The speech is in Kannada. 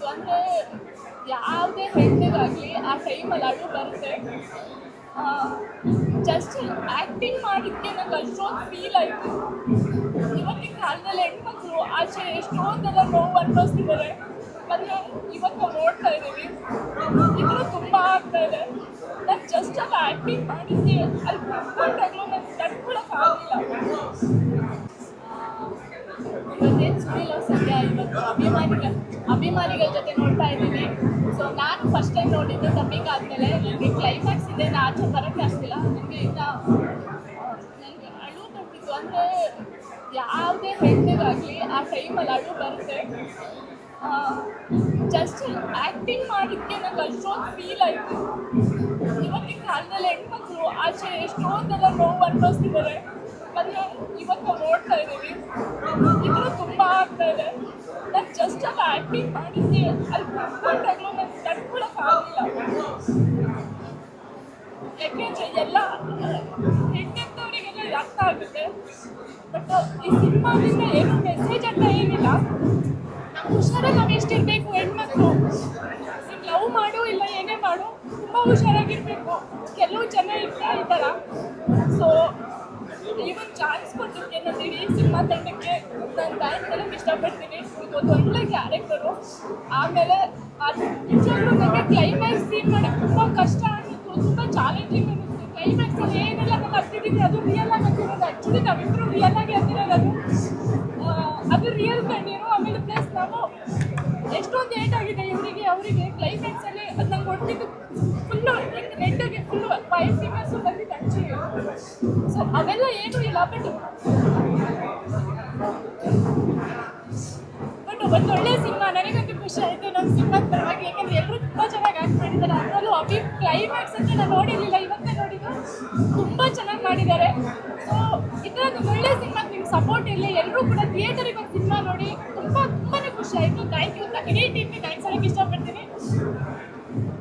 ಬಿತ್ತು ಅಂದರೆ ಯಾವುದೇ ಹೆಣ್ಣಿಗಾಗಲಿ ಆ ಟೈಮಲ್ಲಿ ಅದು ಬರುತ್ತೆ. ಜಸ್ಟ್ ಆ್ಯಕ್ಟಿಂಗ್ ಮಾಡಿದ್ದೆ ನಂಗೆ ಅಷ್ಟೊಂದು ಫೀಲ್ ಆಯಿತು. ಇವತ್ತಿನ ಕಾಲದಲ್ಲಿ ಹೆಣ್ಮಕ್ಳು ಆಚೆ ಎಷ್ಟೊಂದೆಲ್ಲ ನೋವು ಅನುಭವಿಸ್ತಿದ್ದಾರೆ. ಮತ್ತು ಇವತ್ತು ನೋಡ್ತಾ ಇದ್ದೀವಿ. ಇದ್ರೂ ತುಂಬ ಆಗ್ತಾ ಇದೆ. ನಾನು ಜಸ್ಟ್ ಅಲ್ಲಿ ಆ್ಯಕ್ಟಿಂಗ್ ಮಾಡಿದ್ದೆ ಅಲ್ಲಿ ಇವತ್ತೇನು ಸುನಿಲ್ ಸದ್ಯ ಇವತ್ತು ಅಭಿಮಾನಿಗಳ ಅಭಿಮಾನಿಗಳ ಜೊತೆ ನೋಡ್ತಾ ಇದ್ದೀನಿ ಸೊ ನಾನು ಫಸ್ಟ್ ಟೈಮ್ ನೋಡಿದ್ದು ಡಬ್ಬಿಂಗ್ ಆದಮೇಲೆ ನನಗೆ ಕ್ಲೈಮ್ಯಾಕ್ಸ್ ಇದೆ ನಾ ಆಚೆ ಬರೋಕ್ಕೆ ಆಗ್ತಿಲ್ಲ ನನಗೆ ಇನ್ನು ನನಗೆ ಅಳು ತೊಟ್ಟಿತ್ತು ಅಂದರೆ ಯಾವುದೇ ಹೆಣ್ಣಿಗಾಗಲಿ ಆ ಟೈಮಲ್ಲಿ ಅಳು ಬರುತ್ತೆ ಜಸ್ಟ್ ಆ್ಯಕ್ಟಿಂಗ್ ಮಾಡಿದ್ದಕ್ಕೆ ನಂಗೆ ಅಷ್ಟೊಂದು ಫೀಲ್ ಆಯಿತು. ಇವತ್ತಿನ ಕಾಲದಲ್ಲಿ ಹೆಣ್ಮಕ್ಳು ಆಚೆ ಎಷ್ಟೊಂದೆಲ್ಲ ನೋವು ಅನುಭವಿಸ್ತಿದ್ದಾರೆ. ಮತ್ತು ಇವತ್ತು ನಾವು ನೋಡ್ತಾ ಇದ್ದೀವಿ. ಯಾಕೆಂದರೆ ಎಲ್ಲ ಹೆಣ್ಣೆತ್ತವರಿಗೆಲ್ಲ ಅರ್ಥ ಆಗುತ್ತೆ ಬಟ್ ಈ ಸಿನಿಮಾದಿಂದ ಏನು ಮೆಸೇಜ್ ಅಂತ ಏನಿಲ್ಲ ನಮ್ಮ ಹುಷಾರಾಗಿ ನಾವು ಎಷ್ಟಿರಬೇಕು ಹೆಣ್ಮಕ್ಳು ಈಗ ಲವ್ ಮಾಡು ಇಲ್ಲ ಏನೇ ಮಾಡು ತುಂಬ ಹುಷಾರಾಗಿರಬೇಕು ಕೆಲವು ಜನ ಇರ್ತಾ ಇದ್ದಾರ ಸೊ ಇವನ್ ಚಾನ್ಸ್ ಇಡೀ ಸಿನಿಮಾ ತಂಡಕ್ಕೆ ಇಷ್ಟಪಡ್ತೀನಿ. ಒಂದು ಕ್ಯಾರೆಕ್ಟರು ಆಮೇಲೆ ಅದು ನಿಜವಾಗ್ಲೂ ನನಗೆ ಕ್ಲೈಮ್ಯಾಕ್ಸ್ ಸೀನ್ ಮಾಡೋಕ್ಕೆ ತುಂಬ ಕಷ್ಟ ಅನ್ನಿಸ್ತು ತುಂಬ ಚಾಲೆಂಜಿಂಗ್ ಅನ್ನಿಸ್ತು. ಕ್ಲೈಮ್ಯಾಕ್ಸಲ್ಲಿ ಏನೆಲ್ಲ ನಾನು ಹತ್ತಿದ್ದೀನಿ ಅದು ರಿಯಲ್ ಆಗಿ ಹತ್ತಿರೋದು ಆ್ಯಕ್ಚುಲಿ ನಾವಿಬ್ಬರು ರಿಯಲ್ ಆಗಿ ಹತ್ತಿರೋದು ಅದು. ಅದು ರಿಯಲ್ ಕಣ್ಣೀರು. ಆಮೇಲೆ ಪ್ಲಸ್ ನಾವು ಎಷ್ಟೊಂದು ಏಟ್ ಆಗಿದೆ ಇವರಿಗೆ, ಅವರಿಗೆ. ಕ್ಲೈಮ್ಯಾಕ್ಸಲ್ಲಿ ಅದು ನಂಗೆ ಕೊಟ್ಟಿದ್ದು ಫುಲ್ಲು ರೆಡ್ಗೆ ಫುಲ್ಲು ಫೈವ್ ಸಿಂಗರ್ಸು ಬಂದಿದ್ದು ಆ್ಯಕ್ಚುಲಿ ಸೊ ಅವೆಲ್ಲ ಏನೂ ಇಲ್ಲ ಬಟ್ ಒಂದು ಒಳ್ಳೆ ಸಿನಿಮಾ ನನಗಂತೂ ಖುಷಿ ಆಯಿತು. ನಮ್ಮ ಸಿನಿಮಾ ಪರವಾಗಿ, ಯಾಕಂದ್ರೆ ಎಲ್ಲರೂ ತುಂಬ ಚೆನ್ನಾಗಿ ಆಕ್ಟ್ ಮಾಡಿದ್ದಾರೆ. ಅದರಲ್ಲೂ ಅಭಿ ಕ್ಲೈಮ್ಯಾಕ್ಸ್ ಅಂತ ನಾನು ನೋಡಿರಲಿಲ್ಲ, ಇವತ್ತೇ ನೋಡಿದ್ದು. ತುಂಬ ಚೆನ್ನಾಗಿ ಮಾಡಿದ್ದಾರೆ. ಸೊ ಈ ಥರದ್ದು ಒಳ್ಳೆ ಸಿನಿಮಾ, ನಿಮ್ಗೆ ಸಪೋರ್ಟ್ ಇರಲಿ. ಎಲ್ಲರೂ ಕೂಡ ಥಿಯೇಟರಿಗೆ ಒಂದು ಸಿನಿಮಾ ನೋಡಿ, ತುಂಬ ತುಂಬಾ ಖುಷಿ ಆಯಿತು. ಥ್ಯಾಂಕ್ ಯು ಇಡೀ ಟೀಮ್ಗೆ ಥ್ಯಾಂಕ್ಸ್ ಹೇಳಕ್ಕೆ ಇಷ್ಟಪಡ್ತೀನಿ.